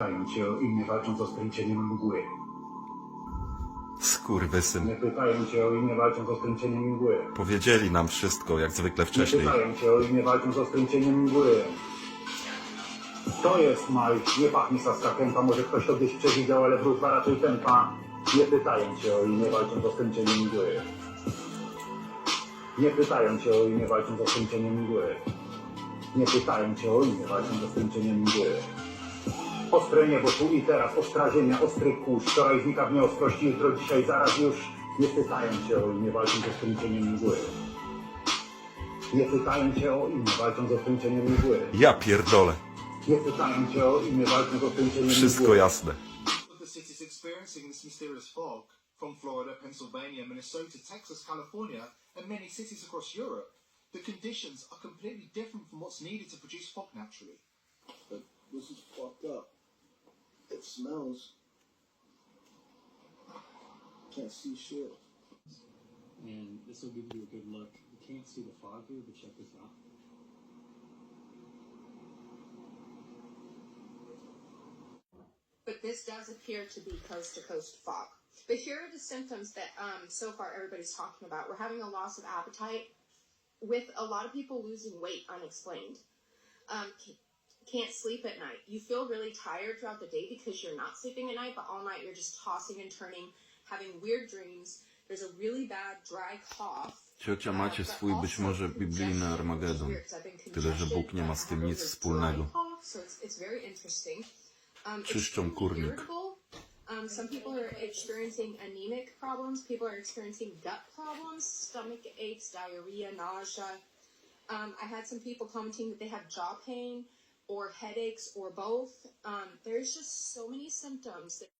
pytają cię o walcząc o mgły. Skurwysyn. Nie pytają cię o walcząc o mgły. Powiedzieli nam wszystko, jak zwykle Nie wcześniej. pytają cię o walcząc o mgły. To jest Maj, nie pachnie saska kępa, może ktoś to gdzieś przewidział, ale wróżba raczej tępa. Nie pytają cię o imię walcząc o skręcieniem mgły. Nie pytają cię o imię walcząc o skręcieniem mgły. Nie pytają cię o imię walcząc o skręcieniem mgły. Ostre niebo tu i teraz, ostra ziemia, ostry kurz. Wczoraj znika w nieostrości, jutro, dzisiaj, zaraz już. Nie pytają cię o imię walcząc o skręcieniem mgły. Nie pytają cię o imię, walcząc o skręcieniem mgły. Ja pierdolę. Nie pytają cię o imię, walcząc o Wszystko mgły. jasne. mysterious fog from Florida, Pennsylvania, Minnesota, Texas, California, and many cities across Europe, the conditions are completely different from what's needed to produce fog naturally. Smells. Can't see shit. and this will give you a good look. You can't see the fog here, but check this out. but this does appear to be coast to coast fog. But here are the symptoms that um, so far everybody's talking about. We're having a loss of appetite, with a lot of people losing weight unexplained. Um, ca- can't sleep at night. You feel really tired throughout the day because you're not sleeping at night, but all night you're just tossing and turning, having weird dreams. There's a really bad dry cough. Ciocia macie swój być może biblijny congestion, which is Armagedon. weird 'cause I've been Tyle, że Bóg nie ma z tym nic wspólnego. cough, so it's, it's very interesting. Czyszczą kurnik. Um, some people are experiencing anemic problems. People are experiencing gut problems, stomach aches, diarrhea, nausea. Um, I had some people commenting that they have jaw pain or headaches or both. Um, there's just so many symptoms that